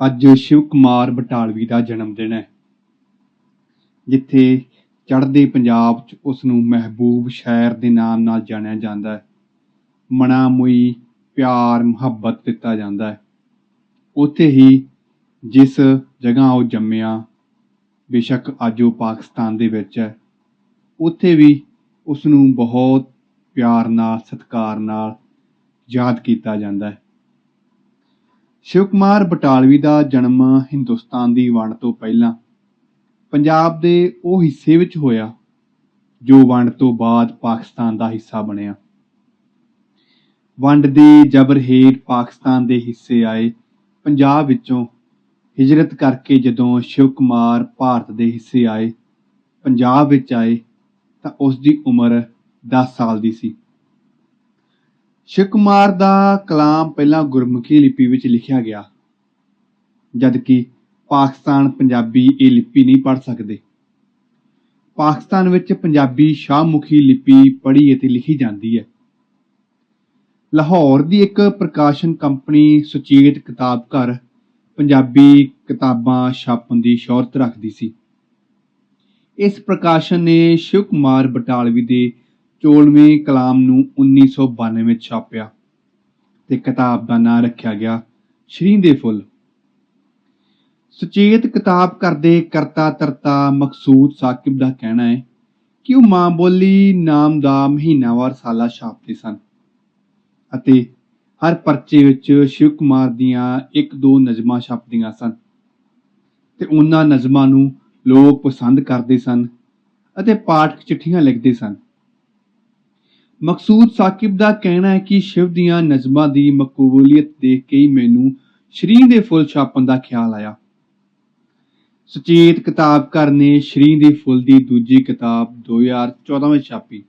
ਅੱਜ ਸ਼ਿਵ ਕੁਮਾਰ ਬਟਾਲਵੀ ਦਾ ਜਨਮ ਦਿਨ ਹੈ। ਜਿੱਥੇ ਚੜ੍ਹਦੇ ਪੰਜਾਬ 'ਚ ਉਸ ਨੂੰ ਮਹਿਬੂਬ ਸ਼ਾਇਰ ਦੇ ਨਾਮ ਨਾਲ ਜਾਣਿਆ ਜਾਂਦਾ ਹੈ। ਮਣਾ ਪਿਆਰ, ਮੁਹੱਬਤ ਦਿੱਤਾ ਜਾਂਦਾ ਹੈ। ਉੱਥੇ ਹੀ ਜਿਸ ਜਗ੍ਹਾ ਉਹ ਜੰਮਿਆ, ਬੇਸ਼ੱਕ ਅੱਜ ਉਹ ਪਾਕਿਸਤਾਨ ਦੇ ਵਿੱਚ ਹੈ, ਉੱਥੇ ਵੀ ਉਸ ਨੂੰ ਬਹੁਤ ਪਿਆਰ ਨਾਲ, ਸਤਿਕਾਰ ਨਾਲ ਯਾਦ ਕੀਤਾ ਜਾਂਦਾ ਹੈ। ਸ਼ਿਵ ਕੁਮਾਰ ਬਟਾਲਵੀ ਦਾ ਜਨਮ ਹਿੰਦੁਸਤਾਨ ਦੀ ਵੰਡ ਤੋਂ ਪਹਿਲਾਂ ਪੰਜਾਬ ਦੇ ਉਹ ਹਿੱਸੇ ਵਿੱਚ ਹੋਇਆ, ਜੋ ਵੰਡ ਤੋਂ ਬਾਅਦ ਪਾਕਿਸਤਾਨ ਦਾ ਹਿੱਸਾ ਬਣਿਆ। ਵੰਡ ਦੇ ਜਬਰ ਹੇਠ ਪਾਕਿਸਤਾਨ ਦੇ ਹਿੱਸੇ ਆਏ, ਪੰਜਾਬ ਵਿੱਚੋਂ ਹਿਜਰਤ ਕਰਕੇ ਜਦੋਂ ਸ਼ਿਵ ਕੁਮਾਰ ਭਾਰਤ ਦੇ ਹਿੱਸੇ ਆਏ, ਪੰਜਾਬ ਵਿੱਚ ਆਏ, ਤਾਂ ਉਸ ਦੀ ਉਮਰ 10 ਸਾਲ ਦੀ ਸੀ। ਸ਼ਿਵ ਕੁਮਾਰ ਦਾ ਕਲਾਮ ਪਹਿਲਾਂ ਗੁਰਮੁਖੀ ਲਿਪੀ ਵਿੱਚ ਲਿਖਿਆ ਗਿਆ। ਜਦਕਿ ਪਾਕਿਸਤਾਨ ਪੰਜਾਬੀ ਇਹ ਲਿਪੀ ਨਹੀਂ ਪੜ੍ਹ ਸਕਦੇ। ਪਾਕਿਸਤਾਨ ਵਿੱਚ ਪੰਜਾਬੀ ਸ਼ਾਹਮੁਖੀ ਲਿਪੀ ਪੜ੍ਹੀ ਅਤੇ ਲਿਖੀ ਜਾਂਦੀ ਹੈ। ਲਾਹੌਰ ਦੀ ਇੱਕ ਪ੍ਰਕਾਸ਼ਨ ਕੰਪਨੀ ਸੁਚੇਤ ਕਿਤਾਬ ਘਰ ਪੰਜਾਬੀ ਕਿਤਾਬਾਂ ਛਾਪਣ ਦੀ ਸ਼ੌਹਰਤ ਰੱਖਦੀ ਸੀ। ਇਸ ਪ੍ਰਕਾਸ਼ਨ ਨੇ ਸ਼ਿਵ ਕੁਮਾਰ ਬਟਾਲਵੀ ਦੇ 14ਵੇਂ ਕਲਾਮ ਨੂੰ 1992 ਵਿੱਚ ਛਾਪਿਆ ਤੇ ਕਿਤਾਬ ਦਾ ਨਾਂ ਰੱਖਿਆ ਗਿਆ ਸ਼੍ਰੀ ਦੇ ਫੁੱਲ। ਸੁਚੇਤ ਕਿਤਾਬ ਕਰਦੇ ਕਰਤਾ ਤਰਤਾ ਮਕਸੂਦ ਸਾਕਿਬ ਦਾ ਕਹਿਣਾ ਹੈ ਕਿ ਉਹ ਮਾਂ ਬੋਲੀ ਨਾਮ ਦਾ ਮਹੀਨਾਵਾਰ ਸਾਲਾ ਛਾਪਦੇ ਸਨ ਅਤੇ ਹਰ ਪਰਚੇ ਵਿੱਚ ਸ਼ਿਵ ਕੁਮਾਰ ਦੀਆਂ ਇੱਕ ਦੋ ਨਜ਼ਮਾਂ ਛਾਪਦੀਆਂ ਸਨ ਤੇ ਉਹਨਾਂ ਨਜ਼ਮਾਂ ਨੂੰ ਲੋਕ ਪਸੰਦ ਕਰਦੇ ਸਨ ਅਤੇ ਪਾਠਕ ਚਿੱਠੀਆਂ ਲਿਖਦੇ ਸਨ। ਮਕਸੂਦ ਸਾਕਿਬ ਦਾ ਕਹਿਣਾ ਹੈ ਕਿ ਸ਼ਿਵ ਦੀਆਂ ਨਜ਼ਮਾਂ ਦੀ ਮਕਬੂਲੀਅਤ ਦੇਖ ਕੇ ਹੀ ਮੈਨੂੰ ਸ਼੍ਰੀ ਦੇ ਫੁੱਲ ਛਾਪਣ ਦਾ ਖਿਆਲ ਆਇਆ। ਸੁਚੇਤ ਕਿਤਾਬਕਾਰ ਨੇ ਸ਼੍ਰੀ ਦੇ ਫੁੱਲ ਦੀ ਦੂਜੀ ਕਿਤਾਬ 2014 ਵਿੱਚ ਛਾਪੀ।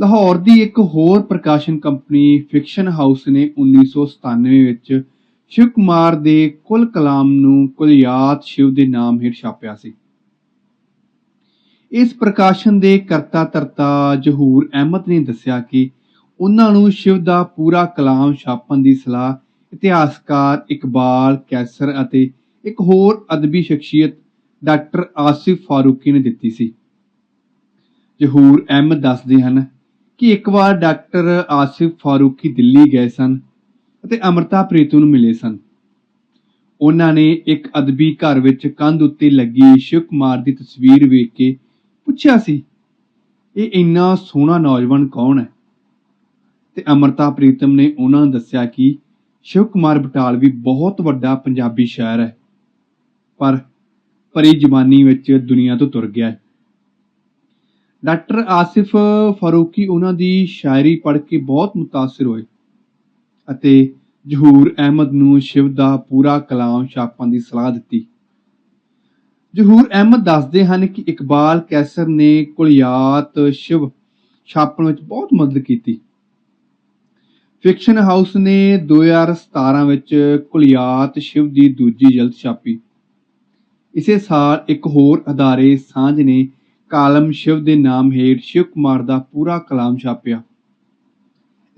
ਲਾਹੌਰ ਦੀ ਇੱਕ ਹੋਰ ਪ੍ਰਕਾਸ਼ਨ ਕੰਪਨੀ ਫਿਕਸ਼ਨ ਹਾਊਸ ਨੇ 1997 ਵਿੱਚ ਸ਼ਿਵ ਕੁਮਾਰ ਦੇ ਕੁਲ ਕਲਾਮ ਨੂੰ ਕੁਲਿਆਤ ਸ਼ਿਵ ਦੇ ਨਾਮ ਹੇਠ ਛਾਪਿਆ ਸੀ। ਇਸ ਪ੍ਰਕਾਸ਼ਨ ਦੇ ਕਰਤਾ ਤਰਤਾ ਜਹੂਰ ਅਹਿਮਦ ਨੇ ਦੱਸਿਆ ਕਿ ਉਹਨਾਂ ਨੂੰ ਸ਼ਿਵ ਦਾ ਪੂਰਾ ਕਲਾਮ ਛਾਪਣ ਦੀ ਸਲਾਹ ਇਤਿਹਾਸਕਾਰ ਇਕਬਾਲ, ਕੈਸਰ ਅਤੇ ਇੱਕ ਹੋਰ ਅਦਬੀ ਸ਼ਖਸੀਅਤ ਡਾਕਟਰ ਆਸਿਫ ਫਾਰੂਕੀ ਨੇ ਦਿੱਤੀ ਸੀ। ਜਹੂਰ ਅਹਿਮਦ ਦੱਸਦੇ ਹਨ ਕਿ ਇੱਕ ਵਾਰ ਡਾਕਟਰ ਆਸਿਫ ਫਾਰੂਕੀ ਦਿੱਲੀ ਗਏ ਸਨ ਅਤੇ ਅਮਰਤਾ ਪ੍ਰੀਤੂ ਨੂੰ ਮਿਲੇ ਸਨ। ਉਹਨਾਂ ਨੇ ਇੱਕ ਅਦਬੀ ਘਰ ਵਿੱਚ ਕੰਧ ਉੱਤੇ ਲੱਗੀ ਸ਼ਿਵ ਕੁਮਾਰ ਦੀ ਤਸਵੀਰ ਵੇਖ ਕੇ ਪੁੱਛਿਆ ਸੀ, ਇਹ ਇੰਨਾ ਸੋਹਣਾ ਨੌਜਵਾਨ ਕੌਣ ਹੈ? ਤੇ ਅਮਰਤਾ ਪ੍ਰੀਤਮ ਨੇ ਉਹਨਾਂ ਨੂੰ ਦੱਸਿਆ ਕਿ ਸ਼ਿਵ ਕੁਮਾਰ ਬਟਾਲਵੀ ਬਹੁਤ ਵੱਡਾ ਪੰਜਾਬੀ ਸ਼ਾਇਰ ਹੈ, ਪਰ ਪਰੀ ਜਵਾਨੀ ਵਿੱਚ ਦੁਨੀਆ ਤੋਂ ਤੁਰ ਗਿਆ ਹੈ। ਡਾਕਟਰ ਆਸਿਫ ਫਾਰੂਕੀ ਉਹਨਾਂ ਦੀ ਸ਼ਾਇਰੀ ਪੜ੍ਹ ਕੇ ਬਹੁਤ ਮੁਤਾਸਿਰ ਹੋਏ ਅਤੇ ਜਹੂਰ ਅਹਿਮਦ ਨੂੰ ਸ਼ਿਵ ਦਾ ਪੂਰਾ ਕਲਾਮ ਛਾਪਣ ਦੀ ਸਲਾਹ ਦਿੱਤੀ। ਜਹੂਰ ਅਹਿਮਦ ਦੱਸਦੇ ਹਨ ਕਿ ਇਕਬਾਲ ਕੈਸਰ ਨੇ ਕੁਲਿਆਤ ਸ਼ਿਵ ਛਾਪਣ ਵਿੱਚ ਬਹੁਤ ਮਦਦ ਕੀਤੀ। ਫਿਕਸ਼ਨ ਹਾਊਸ ਨੇ 2017 ਵਿੱਚ ਕੁਲਿਆਤ ਸ਼ਿਵ ਦੀ ਦੂਜੀ ਜਲਦ ਛਾਪੀ। ਇਸੇ ਸਾਲ ਇੱਕ ਹੋਰ ਅਦਾਰੇ ਸਾਂਝ ਨੇ ਕਾਲਮ ਸ਼ਿਵ ਦੇ ਨਾਮ ਹੇਠ ਸ਼ਿਵ ਕੁਮਾਰ ਦਾ ਪੂਰਾ ਕਲਾਮ ਛਾਪਿਆ।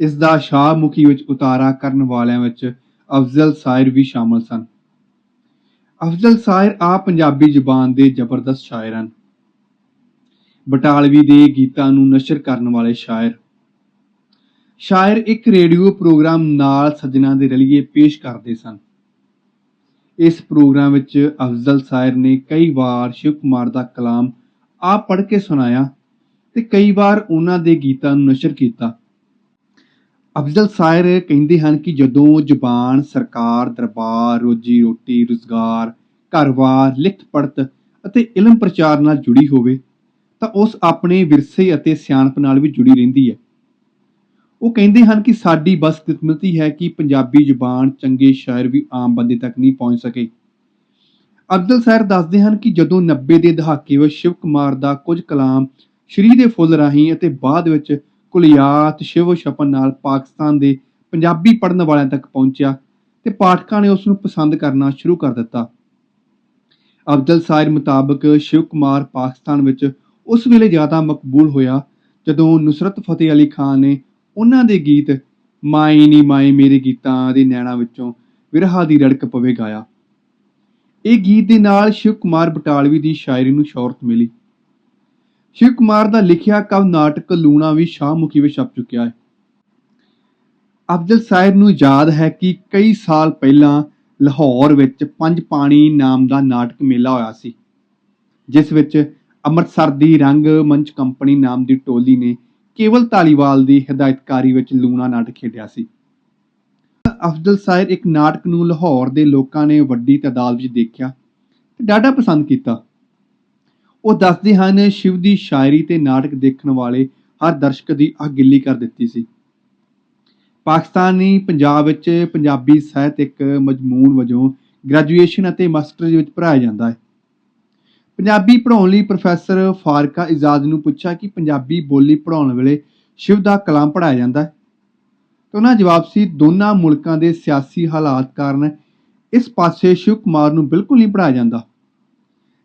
ਇਸ ਦਾ ਸ਼ਾਹਮੁਖੀ ਵਿੱਚ ਉਤਾਰਾ ਕਰਨ ਵਾਲਿਆਂ ਵਿੱਚ ਅਫਜ਼ਲ ਸਾਇਰ ਵੀ ਸ਼ਾਮਲ ਸਨ। ਅਫਜ਼ਲ ਸਾਇਰ ਆ ਪੰਜਾਬੀ ਜ਼ੁਬਾਨ ਦੇ ਜ਼ਬਰਦਸਤ ਸ਼ਾਇਰ ਹਨ। ਬਟਾਲਵੀ ਦੇ ਗੀਤਾਂ ਨੂੰ ਨਸ਼ਰ ਕਰਨ ਵਾਲੇ ਸ਼ਾਇਰ। ਸ਼ਾਇਰ ਇੱਕ ਰੇਡੀਓ ਪ੍ਰੋਗਰਾਮ ਨਾਲ ਸੱਜਣਾ ਦੇ ਰਲੀਏ ਪੇਸ਼ ਕਰਦੇ ਸਨ। ਇਸ ਪ੍ਰੋਗਰਾਮ ਵਿੱਚ ਅਫਜ਼ਲ ਸਾਇਰ ਨੇ ਕਈ ਵਾਰ ਸ਼ਿਵ ਕੁਮਾਰ ਦਾ ਕਲਾਮ ਆਪ ਪੜ੍ਹ ਕੇ ਸੁਣਾਇਆ ਤੇ ਕਈ ਵਾਰ ਉਹਨਾਂ ਦੇ ਗੀਤਾਂ ਨੂੰ ਨਸ਼ਰ ਕੀਤਾ। ਅਫਜ਼ਲ ਸਾਇਰ ਕਹਿੰਦੇ ਹਨ ਕਿ ਜਦੋਂ ਜ਼ੁਬਾਨ, ਸਰਕਾਰ, ਦਰਬਾਰ, ਰੋਜੀ ਰੋਟੀ, ਰੁਜ਼ਗਾਰ ਘਰਵਾਰ ਲਿਖਤ ਪੜਤ ਅਤੇ ਇਲਮ ਪ੍ਰਚਾਰ ਨਾਲ ਜੁੜੀ ਹੋਵੇ, ਤਾਂ ਉਸ ਆਪਣੇ ਵਿਰਸੇ ਅਤੇ ਸਿਆਣਪ ਨਾਲ ਵੀ ਜੁੜੀ ਰਹਿੰਦੀ ਹੈ। ਉਹ ਕਹਿੰਦੇ ਹਨ ਕਿ ਸਾਡੀ ਬਸਕਿਸਮਤੀ ਹੈ ਕਿ ਪੰਜਾਬੀ ਜ਼ੁਬਾਨ ਚੰਗੇ ਸ਼ਾਇਰ ਵੀ ਆਮ ਬੰਦੇ ਤੱਕ ਨਹੀਂ ਪਹੁੰਚ ਸਕੇ। ਅਬਦੁਲ ਸੈਰ ਦੱਸਦੇ ਹਨ ਕਿ ਜਦੋਂ 90 ਦੇ ਦਹਾਕੇ ਵਿੱਚ ਸ਼ਿਵ ਕੁਮਾਰ ਦਾ ਕੁਝ ਕਲਾਮ ਸ਼੍ਰੀ ਦੇ ਫੁੱਲ ਰਾਹੀਂ ਅਤੇ ਬਾਅਦ ਵਿੱਚ ਕੁਲਿਆਤ ਸ਼ਿਵ ਸ਼ਪਨ ਨਾਲ ਪਾਕਿਸਤਾਨ ਦੇ ਪੰਜਾਬੀ ਪੜ੍ਹਨ ਵਾਲਿਆਂ ਤੱਕ ਪਹੁੰਚਿਆ ਤੇ ਪਾਠਕਾਂ ਨੇ ਉਸ ਨੂੰ ਪਸੰਦ ਕਰਨਾ ਸ਼ੁਰੂ ਕਰ ਦਿੱਤਾ। ਅਬਦੁਲ ਸਾਇਰ ਮੁਤਾਬਕ ਸ਼ਿਵ ਕੁਮਾਰ ਪਾਕਿਸਤਾਨ ਵਿੱਚ ਉਸ ਵੇਲੇ ਜ਼ਿਆਦਾ ਮਕਬੂਲ ਹੋਇਆ ਜਦੋਂ ਨੁਸਰਤ ਫਤਿਹ ਅਲੀ ਖਾਨ ਨੇ ਉਹਨਾਂ ਦੇ ਗੀਤ ਮਾਈ ਨੀ ਮਾਈ ਮੇਰੇ ਗੀਤਾਂ ਦੇ ਨੈਣਾ ਵਿੱਚੋਂ ਵਿਰਹਾ ਦੀ ਰੜਕ ਪਵੇ ਗਾਇਆ। ਇਹ ਗੀਤ ਦੇ ਨਾਲ ਸ਼ਿਵ ਕੁਮਾਰ ਬਟਾਲਵੀ ਦੀ ਸ਼ਾਇਰੀ ਨੂੰ ਸ਼ੌਹਰਤ ਮਿਲੀ। ਸ਼ਿਵ ਕੁਮਾਰ ਦਾ ਲਿਖਿਆ ਕਵ ਨਾਟਕ ਲੂਣਾ ਵੀ ਸ਼ਾਹਮੁਖੀ ਵਿੱਚ ਛਪ ਚੁੱਕਿਆ ਹੈ। ਅਫਜ਼ਲ ਸਾਹਿਬ ਨੂੰ ਯਾਦ ਹੈ ਕਿ ਕਈ ਸਾਲ ਪਹਿਲਾਂ ਲਾਹੌਰ ਵਿੱਚ ਪੰਜ ਪਾਣੀ ਨਾਮ ਦਾ ਨਾਟਕ ਮੇਲਾ ਹੋਇਆ ਸੀ, ਜਿਸ ਵਿੱਚ ਅੰਮ੍ਰਿਤਸਰ ਦੀ ਰੰਗ ਮੰਚ ਕੰਪਨੀ ਨਾਮ ਦੀ ਟੋਲੀ ਨੇ ਕੇਵਲ ਧਾਲੀਵਾਲ ਦੀ ਹਦਾਇਤਕਾਰੀ ਵਿੱਚ ਲੂਣਾ ਨਾਟਕ ਖੇਡਿਆ ਸੀ। ਅਫਜ਼ਲ ਸਾਹਿਬ ਇੱਕ ਨਾਟਕ ਨੂੰ ਲਾਹੌਰ ਦੇ ਲੋਕਾਂ ਨੇ ਵੱਡੀ ਤਾਦਾਦ ਵਿੱਚ ਦੇਖਿਆ ਤੇ ਡਾਢਾ ਪਸੰਦ ਕੀਤਾ। ਉਹ ਦੱਸਦੇ ਹਨ, ਸ਼ਿਵ ਦੀ ਸ਼ਾਇਰੀ ਤੇ ਨਾਟਕ ਦੇਖਣ ਵਾਲੇ ਹਰ ਦਰਸ਼ਕ ਦੀ ਅੱਖ ਗਿੱਲੀ ਕਰ ਦਿੱਤੀ ਸੀ। ਪਾਕਿਸਤਾਨੀ ਪੰਜਾਬ ਵਿੱਚ ਪੰਜਾਬੀ ਸਾਹਿਤ ਇੱਕ ਮਜਮੂਨ ਵਜੋਂ ਗ੍ਰੈਜੂਏਸ਼ਨ ਅਤੇ ਮਾਸਟਰਜ਼ ਵਿੱਚ ਪੜ੍ਹਾਇਆ ਜਾਂਦਾ ਹੈ। ਪੰਜਾਬੀ ਪੜ੍ਹਾਉਣ ਲਈ ਪ੍ਰੋਫੈਸਰ ਫਾਰਕਾ ਇਜਾਜ਼ ਨੂੰ ਪੁੱਛਿਆ ਕਿ ਪੰਜਾਬੀ ਬੋਲੀ ਪੜ੍ਹਾਉਣ ਵੇਲੇ ਸ਼ਿਵ ਦਾ ਕਲਾਮ ਪੜ੍ਹਾਇਆ ਜਾਂਦਾ ਹੈ। ਤਾਂ ਉਹਨਾਂ ਜਵਾਬ ਸੀ, ਦੋਨਾਂ ਮੁਲਕਾਂ ਦੇ ਸਿਆਸੀ ਹਾਲਾਤ ਕਾਰਨ ਇਸ ਪਾਸੇ ਸ਼ਿਵ ਕੁਮਾਰ ਨੂੰ ਬਿਲਕੁਲ ਨਹੀਂ ਪੜ੍ਹਾਇਆ ਜਾਂਦਾ।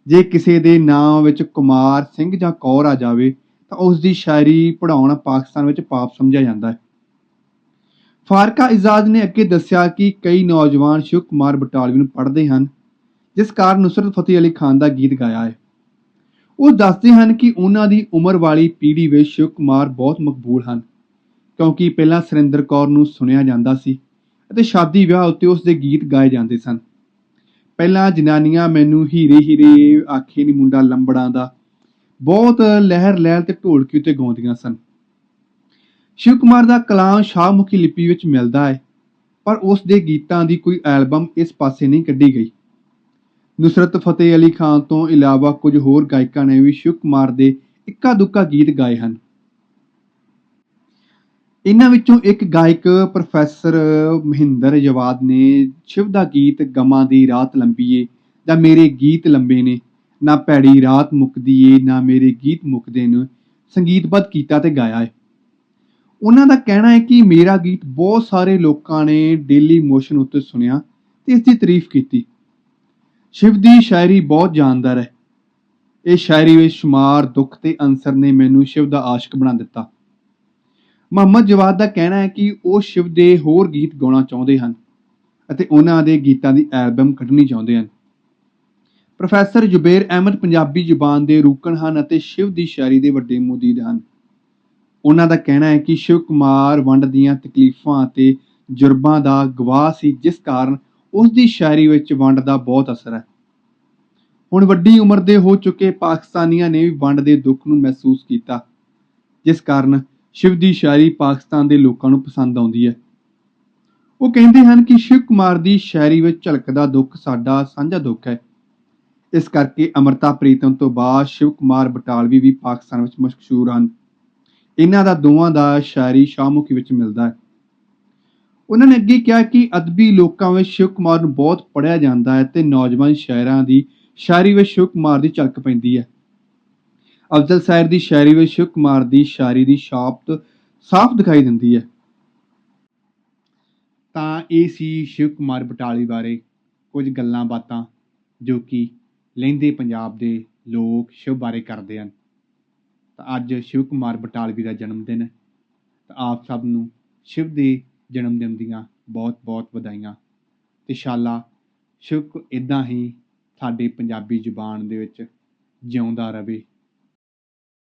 ਜੇ ਕਿਸੇ ਦੇ ਨਾਮ ਵਿੱਚ ਕੁਮਾਰ ਸਿੰਘ ਜਾਂ ਕੌਰ ਆ ਜਾਵੇ, ਤਾਂ ਉਸ ਦੀ ਸ਼ਾਇਰੀ ਪੜ੍ਹਾਉਣਾ ਪਾਕਿਸਤਾਨ ਵਿੱਚ ਪਾਪ ਸਮਝਿਆ ਜਾਂਦਾ ਹੈ। ਫਾਰਕਾ ਇਜਾਜ਼ ਨੇ ਅੱਗੇ ਦੱਸਿਆ ਕਿ ਕਈ ਨੌਜਵਾਨ ਸ਼ਿਵ ਕੁਮਾਰ ਬਟਾਲਵੀ ਨੂੰ ਪੜ੍ਹਦੇ ਹਨ, ਜਿਸ ਕਾਰਨ ਨੁਸਰਤ ਫਤਿਹ ਅਲੀ ਖਾਨ ਦਾ ਗੀਤ ਗਾਇਆ ਹੈ। ਉਹ ਦੱਸਦੇ ਹਨ ਕਿ ਉਹਨਾਂ ਦੀ ਉਮਰ ਵਾਲੀ ਪੀੜ੍ਹੀ ਵਿੱਚ ਸ਼ਿਵ ਕੁਮਾਰ ਬਹੁਤ ਮਕਬੂਲ ਹਨ, ਕਿਉਂਕਿ ਪਹਿਲਾਂ ਸੁਰਿੰਦਰ ਕੌਰ ਨੂੰ ਸੁਣਿਆ ਜਾਂਦਾ ਸੀ ਅਤੇ ਸ਼ਾਦੀ ਵਿਆਹ ਉੱਤੇ ਉਸ ਦੇ ਗੀਤ ਗਾਏ ਜਾਂਦੇ ਸਨ। ਪਹਿਲਾਂ ਜਨਾਨੀਆਂ ਮੈਨੂੰ ਹੀਰੇ ਹੀਰੇ ਆਖੇ ਨੀ ਮੁੰਡਾ ਲੰਬੜਾਂ ਦਾ। ਬਹੁਤ ਲਹਿਰ ਲਹਿਰ ਤੇ ਢੋਲਕੀ ਉੱਤੇ ਗਾਉਂਦੀਆਂ ਸਨ। ਸ਼ਿਵ ਕੁਮਾਰ ਦਾ ਕਲਾਮ ਸ਼ਾਹਮੁਖੀ ਲਿਪੀ ਵਿੱਚ ਮਿਲਦਾ ਹੈ, ਪਰ ਉਸ ਦੇ ਗੀਤਾਂ ਦੀ ਕੋਈ ਐਲਬਮ ਇਸ ਪਾਸੇ ਨਹੀਂ ਕੱਢੀ ਗਈ। ਨੁਸਰਤ ਫਤਿਹ ਅਲੀ ਖਾਨ ਤੋਂ ਇਲਾਵਾ ਕੁਝ ਹੋਰ ਗਾਇਕਾਂ ਨੇ ਵੀ ਸ਼ਿਵ ਕੁਮਾਰ ਦੇ ਇੱਕਾ ਦੁੱਕਾ ਗੀਤ ਗਾਏ ਹਨ। ਇਹਨਾਂ ਵਿੱਚੋਂ ਇੱਕ ਗਾਇਕ ਪ੍ਰੋਫੈਸਰ ਮਹਿੰਦਰ ਜਵਾਦ ਨੇ ਸ਼ਿਵ ਦਾ ਗੀਤ ਗਮਾਂ ਦੀ ਰਾਤ ਲੰਬੀ ਏ ਜਾਂ ਮੇਰੇ ਗੀਤ ਲੰਬੇ ਨੇ, ਨਾ ਭੈੜੀ ਰਾਤ ਮੁੱਕਦੀ ਏ ਨਾ ਮੇਰੇ ਗੀਤ ਮੁੱਕਦੇ ਨੇ, ਸੰਗੀਤਬੱਧ ਕੀਤਾ ਤੇ ਗਾਇਆ ਹੈ। ਉਹਨਾਂ ਦਾ ਕਹਿਣਾ ਹੈ ਕਿ ਮੇਰਾ ਗੀਤ ਬਹੁਤ ਸਾਰੇ ਲੋਕਾਂ ਨੇ ਡੇਲੀ ਮੋਸ਼ਨ ਉੱਤੇ ਸੁਣਿਆ ਤੇ ਇਸ ਦੀ ਤਾਰੀਫ ਕੀਤੀ। ਸ਼ਿਵ ਦੀ ਸ਼ਾਇਰੀ ਬਹੁਤ ਜਾਨਦਾਰ ਹੈ। ਇਹ ਸ਼ਾਇਰੀ ਵਿੱਚ ਸ਼ੁਮਾਰ ਦੁੱਖ ਤੇ ਅੰਸਰ ਨੇ ਮੈਨੂੰ ਸ਼ਿਵ ਦਾ ਆਸ਼ਿਕ ਬਣਾ ਦਿੱਤਾ। ਮੁਹੰਮਦ ਜਵਾਦ ਦਾ ਕਹਿਣਾ ਹੈ ਕਿ ਉਹ ਸ਼ਿਵ ਦੇ ਹੋਰ ਗੀਤ ਗਾਉਣਾ ਚਾਹੁੰਦੇ ਹਨ ਅਤੇ ਉਹਨਾਂ ਦੇ ਗੀਤਾਂ ਦੀ ਐਲਬਮ ਕੱਢਣੀ ਚਾਹੁੰਦੇ ਹਨ। ਪ੍ਰੋਫੈਸਰ ਜੁਬੇਰ ਅਹਿਮਦ ਪੰਜਾਬੀ ਜ਼ੁਬਾਨ ਦੇ ਰੂਕਣ ਹਨ ਅਤੇ ਸ਼ਿਵ ਦੀ ਸ਼ਾਇਰੀ ਦੇ ਵੱਡੇ ਮੁਦੀਦ ਹਨ। ਉਹਨਾਂ ਦਾ ਕਹਿਣਾ ਹੈ ਕਿ ਸ਼ਿਵ ਕੁਮਾਰ ਵੰਡ ਦੀਆਂ ਤਕਲੀਫਾਂ ਅਤੇ ਜੁਰਬਾਂ ਦਾ ਗਵਾਹ ਸੀ, ਜਿਸ ਕਾਰਨ ਉਸ ਦੀ ਸ਼ਾਇਰੀ ਵਿੱਚ ਵੰਡ ਦਾ ਬਹੁਤ ਅਸਰ ਹੈ। ਹੁਣ ਵੱਡੀ ਉਮਰ ਦੇ ਹੋ ਚੁੱਕੇ ਪਾਕਿਸਤਾਨੀਆਂ ਨੇ ਵੀ ਵੰਡ ਦੇ ਦੁੱਖ ਨੂੰ ਮਹਿਸੂਸ ਕੀਤਾ, ਜਿਸ ਕਾਰਨ ਸ਼ਿਵ ਦੀ ਸ਼ਾਇਰੀ ਪਾਕਿਸਤਾਨ ਦੇ ਲੋਕਾਂ ਨੂੰ ਪਸੰਦ ਆਉਂਦੀ ਹੈ। ਉਹ ਕਹਿੰਦੇ ਹਨ ਕਿ ਸ਼ਿਵ ਕੁਮਾਰ ਦੀ ਸ਼ਾਇਰੀ ਵਿੱਚ ਝਲਕਦਾ ਦੁੱਖ ਸਾਡਾ ਸਾਂਝਾ ਦੁੱਖ ਹੈ। ਇਸ ਕਰਕੇ ਅਮਰਤਾ ਪ੍ਰੀਤਮ ਤੋਂ ਬਾਅਦ ਸ਼ਿਵ ਕੁਮਾਰ ਬਟਾਲਵੀ ਵੀ ਪਾਕਿਸਤਾਨ ਵਿੱਚ ਮਸ਼ਹੂਰ ਹਨ। ਇਹਨਾਂ ਦਾ ਦੋਵਾਂ ਦਾ ਸ਼ਾਇਰੀ ਸ਼ਾਹਮੁਖੀ ਵਿੱਚ ਮਿਲਦਾ ਹੈ। ਉਹਨਾਂ ਨੇ ਅੱਗੇ ਕਿਹਾ ਕਿ ਅਦਬੀ ਲੋਕਾਂ ਵਿੱਚ ਸ਼ਿਵ ਕੁਮਾਰ ਨੂੰ ਬਹੁਤ ਪੜ੍ਹਿਆ ਜਾਂਦਾ ਹੈ ਤੇ ਨੌਜਵਾਨ ਸ਼ਾਇਰਾਂ ਦੀ ਸ਼ਾਇਰੀ ਵਿੱਚ ਸ਼ਿਵ ਕੁਮਾਰ ਦੀ ਝਲਕ ਪੈਂਦੀ ਹੈ। ਅਫਜ਼ਲ ਸਾਹਿਬ ਦੀ ਸ਼ਾਇਰੀ ਵਿੱਚ ਸ਼ਿਵ ਕੁਮਾਰ ਦੀ ਸ਼ਾਇਰੀ ਦੀ ਛਾਪ ਸਾਫ਼ ਦਿਖਾਈ ਦਿੰਦੀ ਹੈ। ਤਾਂ ਇਹ ਸੀ ਸ਼ਿਵ ਕੁਮਾਰ ਬਟਾਲੀ ਬਾਰੇ ਕੁਝ ਗੱਲਾਂ ਬਾਤਾਂ ਜੋ ਕਿ ਲਹਿੰਦੇ ਪੰਜਾਬ ਦੇ ਲੋਕ ਸ਼ਿਵ ਬਾਰੇ ਕਰਦੇ ਹਨ। ਤਾਂ ਅੱਜ ਸ਼ਿਵ ਕੁਮਾਰ ਬਟਾਲਵੀ ਦਾ ਜਨਮ ਦਿਨ ਹੈ ਤਾਂ ਆਪ ਸਭ ਨੂੰ ਸ਼ਿਵ ਦੇ ਜਨਮ ਦਿਨ ਦੀਆਂ ਬਹੁਤ-ਬਹੁਤ ਵਧਾਈਆਂ। ਤੇ ਸ਼ਾਲਾ, ਸ਼ਿਵ ਇਦਾਂ ਹੀ ਸਾਡੇ ਪੰਜਾਬੀ ਜ਼ੁਬਾਨ ਦੇ ਵਿੱਚ ਜਿਉਂਦਾ ਰਵੇ।